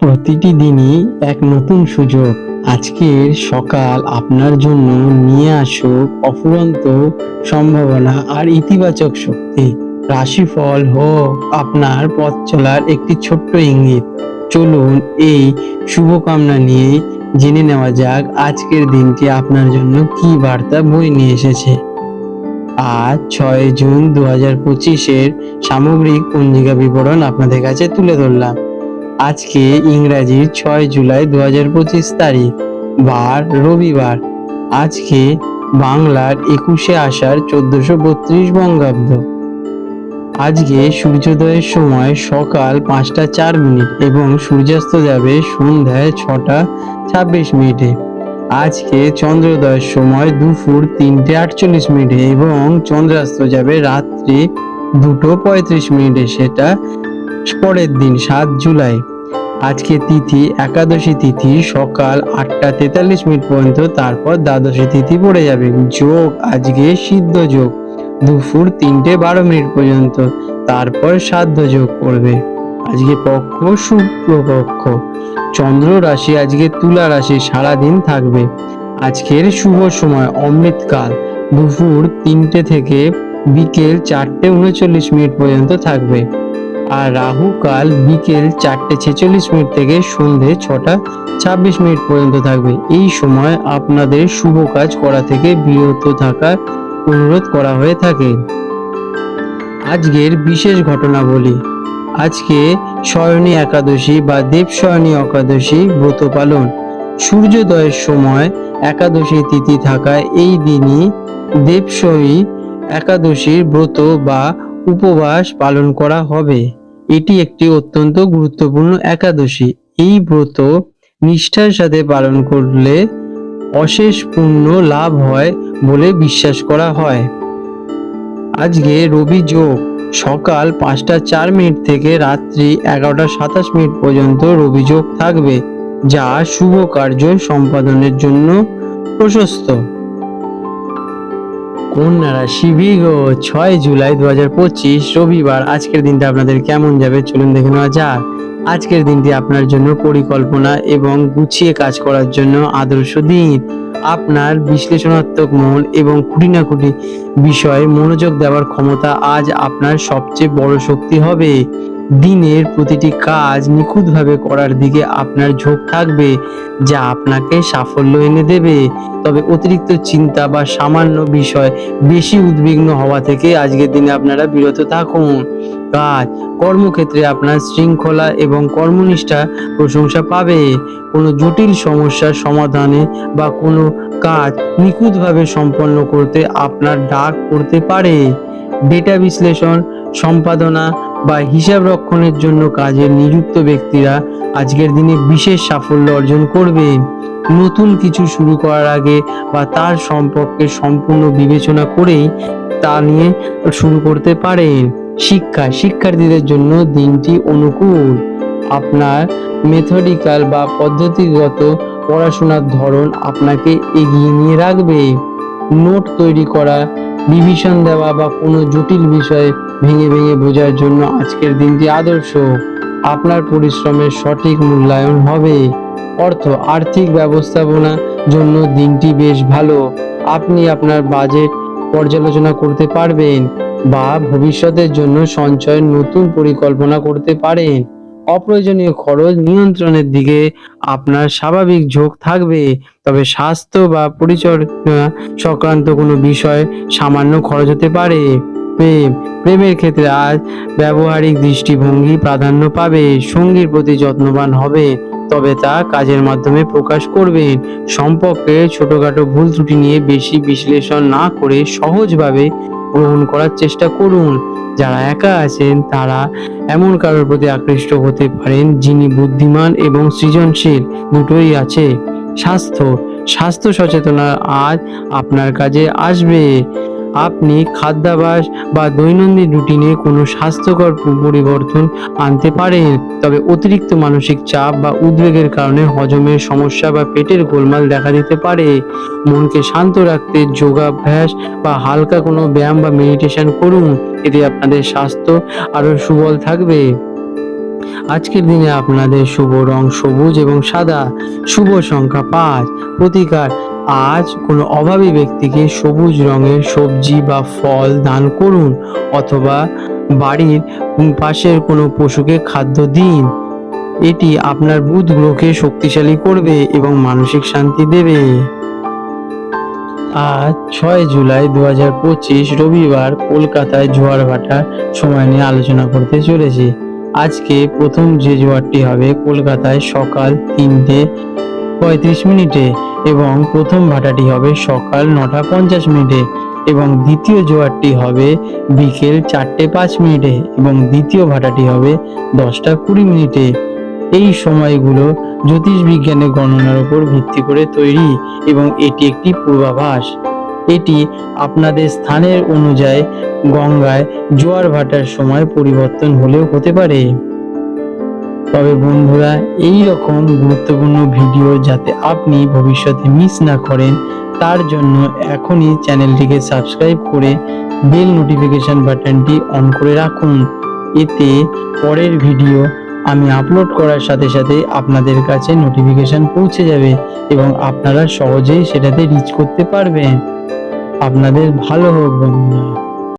প্রতিটি দিনই এক নতুন সুযোগ। আজকের সকাল আপনার জন্য নিয়ে আসুক অফুরন্ত সম্ভাবনা আর ইতিবাচক শক্তি। রাশিফল হোক আপনার পথ চলার একটি ছোট্ট ইঙ্গিত। চলুন এই শুভকামনা নিয়ে জেনে নেওয়া যাক আজকের দিনটি আপনার জন্য কি বার্তা বই নিয়ে এসেছে। আজ ছয় জুন দু হাজার পঁচিশের সামগ্রিক পঞ্জিকা বিবরণ আপনাদের কাছে তুলে ধরলাম। আজকে ইংরাজির ছয় জুলাই দু হাজার পঁচিশ তারিখ, বার রবিবার। আজকে বাংলার একুশে আষাঢ় চোদ্দশো বত্রিশ বঙ্গাব্দ। আজকে সূর্যোদয়ের সময় সকাল পাঁচটা চার মিনিট এবং সূর্যাস্ত যাবে সন্ধ্যায় ছটা ছাব্বিশ মিনিটে। আজকে চন্দ্রোদয়ের সময় দুপুর তিনটে আটচল্লিশ মিনিটে এবং চন্দ্রাস্ত যাবে রাত্রি দুটো পঁয়ত্রিশ মিনিটে। সেটা পরের দিন সাত জুলাই। আজকে তিথি, একাদশী তিথি, সকাল আটটা তেতাল্লিশ মিনিট পর্যন্ত, তারপর দ্বাদশী তিথি পড়ে যাবে। যোগ, আজকে সিদ্ধ যোগ। দুপুর তিনটে বারো মিনিট পর্যন্ত, তারপর সাধ্য যোগ পড়বে। আজকে পক্ষ শুক্রপক্ষ চন্দ্র রাশি, আজকে তুলা রাশি, সারাদিন থাকবে। আজকের শুভ সময়, অমৃতকাল। দুপুর তিনটে থেকে বিকেল চারটে উনচল্লিশ মিনিট পর্যন্ত থাকবে। আর রাহু কাল বিকেল চারটে ছেচল্লিশ মিনিট থেকে সন্ধে ছটা ছাব্বিশ মিনিট পর্যন্ত থাকবে। এই সময় আপনাদের শুভ কাজ করা থেকে বিরত থাকার অনুরোধ করা হয়ে থাকে। আজকের বিশেষ ঘটনা বলি আজকে শয়নী একাদশী বা দেব দেবশয়নী একাদশী ব্রত পালন। সূর্যোদয়ের সময় একাদশী তিথি থাকায় এই দিনই দেবশয়ী একাদশীর ব্রত বা উপবাস পালন করা হবে। এটি একটি অত্যন্ত গুরুত্বপূর্ণ একাদশী। এই ব্রত নিষ্ঠার সাথে পালন করলে অশেষ পুণ্য লাভ হয় বলে বিশ্বাস করা হয়। আজকে রবি যোগ, সকাল পাঁচটা চার মিনিট থেকে রাত্রি এগারোটা সাতাশ মিনিট পর্যন্ত রবি যোগ থাকবে, যা শুভ কার্য সম্পাদনের জন্য প্রশস্ত। কন্যা রাশি ও ছয় জুলাই দু হাজার পঁচিশ, রবিবার। আজকের দিনটা আপনাদের কেমন যাবে? চলুন দেখে নেওয়া যাক। আজকের দিনটি আপনার জন্য পরিকল্পনা এবং গুছিয়ে কাজ করার জন্য আদর্শ দিন। আপনার বিশ্লেষণাত্মক মন এবং খুঁটিনাখুঁটি বিষয়ে মনোযোগ দেওয়ার ক্ষমতা আজ আপনার সবচেয়ে বড় শক্তি হবে। দিনের প্রতিটি কাজ নিখুঁতভাবে করার দিকে আপনার ঝোঁক থাকবে, যা আপনাকে সাফল্য এনে দেবে। তবে অতিরিক্ত চিন্তা বা সামান্য বিষয় বেশি উদ্বিগ্ন হওয়া থেকে আজকের দিনে আপনারা বিরত থাকুন। কাজ, কর্মক্ষেত্রে আপনার শৃঙ্খলা এবং কর্মনিষ্ঠা প্রশংসা পাবে। কোনো জটিল সমস্যার সমাধানে বা কোনো কাজ নিখুঁতভাবে সম্পন্ন করতে আপনার ডাক পড়তে পারে। ডেটা বিশ্লেষণ, সম্পাদনা বা হিসাব রক্ষণের জন্য কাজে নিযুক্ত ব্যক্তিরা আজকের দিনে বিশেষ সাফল্য অর্জন করবে। নতুন কিছু শুরু করার আগে বা তার সম্পর্কে সম্পূর্ণ বিবেচনা করেই তা নিয়ে শুরু করতে পারেন শিক্ষা, শিক্ষার্থীদের জন্য দিনটি অনুকূল। আপনার মেথডিক্যাল বা পদ্ধতিগত পড়াশোনার ধরন আপনাকে এগিয়ে নিয়ে রাখবে। নোট তৈরি করা রিভিশন দেওয়া বা কোনো জটিল বিষয়ে ভেঙে ভেঙে বোঝার জন্য আজকের দিনটি আদর্শ। আপনার পরিশ্রমের সঠিক মূল্যায়ন হবে। অর্থ, আর্থিক ব্যবস্থাপনা জন্য দিনটি বেশ ভালো। আপনি আপনার বাজেট পর্যালোচনা করতে পারবেন বা ভবিষ্যতের জন্য সঞ্চয়ের নতুন পরিকল্পনা করতে পারেন। অপ্রয়োজনীয় খরচ নিয়ন্ত্রণের দিকে আপনার স্বাভাবিক ঝোঁক থাকবে। তবে স্বাস্থ্য বা পরিচর্যা সংক্রান্ত কোনো বিষয় সামান্য খরচ হতে পারে। প্রেম। প্রেমের ক্ষেত্রে আজ ব্যবহারিক দৃষ্টিভঙ্গি প্রাধান্য পাবে, সঙ্গীর প্রতি যত্নবান হবে, তবে তা কাজের মাধ্যমে প্রকাশ করবেন সম্পর্কে ছোটখাটো ভুল ত্রুটি নিয়ে বেশি বিশ্লেষণ না করে সহজভাবে গ্রহণ করার চেষ্টা করুন। যারা একা আছেন, তারা এমন কারোর প্রতি আকৃষ্ট হতে পারেন যিনি বুদ্ধিমান এবং সৃজনশীল। দুটোই আছে। স্বাস্থ্য। স্বাস্থ্য সচেতনা আজ আপনার কাজে আসবে। আপনি খাদ্যাভ্যাস বা দৈনন্দিন রুটিনে কোনো স্বাস্থ্যকর পরিবর্তন আনতে পারেন। তবে অতিরিক্ত মানসিক চাপ বা উদ্বেগের কারণে হজমের সমস্যা বা পেটের গোলমাল দেখা দিতে পারে। মনকে শান্ত রাখতে যোগাভ্যাস বা হালকা কোনো ব্যায়াম বা মেডিটেশন করুন। এতে আপনাদের স্বাস্থ্য আরও সুবল থাকবে। আজকের দিনে আপনাদের শুভ রং সবুজ এবং সাদা। শুভ সংখ্যা পাঁচ। প্রতিকার আজ কোনো অভাবী ব্যক্তিকে সবুজ রঙের সবজি বা ফল দান করুন অথবা বাড়ির পাশের কোনো পশুকে খাদ্য দিন। এটি আপনার বুধ গ্রহকে শক্তিশালী করবে এবং মানসিক শান্তি দেবে। আজ ছয় জুলাই দু হাজার পঁচিশ রবিবার কলকাতায় জোয়ার ভাটার সময় নিয়ে আলোচনা করতে চলেছি। আজকে প্রথম যে জোয়ারটি হবে কলকাতায় সকাল তিনটে পঁয়ত্রিশ মিনিটে। এবং প্রথম ভাটাটি হবে সকাল নটা পঞ্চাশ মিনিটে এবং দ্বিতীয় জোয়ারটি হবে বিকেল চারটে পাঁচ মিনিটে এবং দ্বিতীয় ভাটাটি হবে দশটা কুড়ি মিনিটে। এই সময়গুলো জ্যোতিষ বিজ্ঞানের গণনার উপর ভিত্তি করে তৈরি এবং এটি একটি পূর্বাভাস। এটি আপনাদের স্থানের অনুযায়ী গঙ্গায় জোয়ার ভাটার সময় পরিবর্তন হলেও হতে পারে। তবে বন্ধুরা এই রকম গুরুত্বপূর্ণ ভিডিও যাতে আপনি ভবিষ্যতে মিস না করেন, তার জন্য এখনই চ্যানেলটিকে সাবস্ক্রাইব করে বেল নোটিফিকেশন বাটনটি অন করে রাখুন। এতে পরের ভিডিও আমি আপলোড করার সাথে সাথে আপনাদের কাছে নোটিফিকেশন পৌঁছে যাবে এবং আপনারা সহজেই সেটাতে রিচ করতে পারবেন। আপনাদের ভালো হোক বন্ধুরা।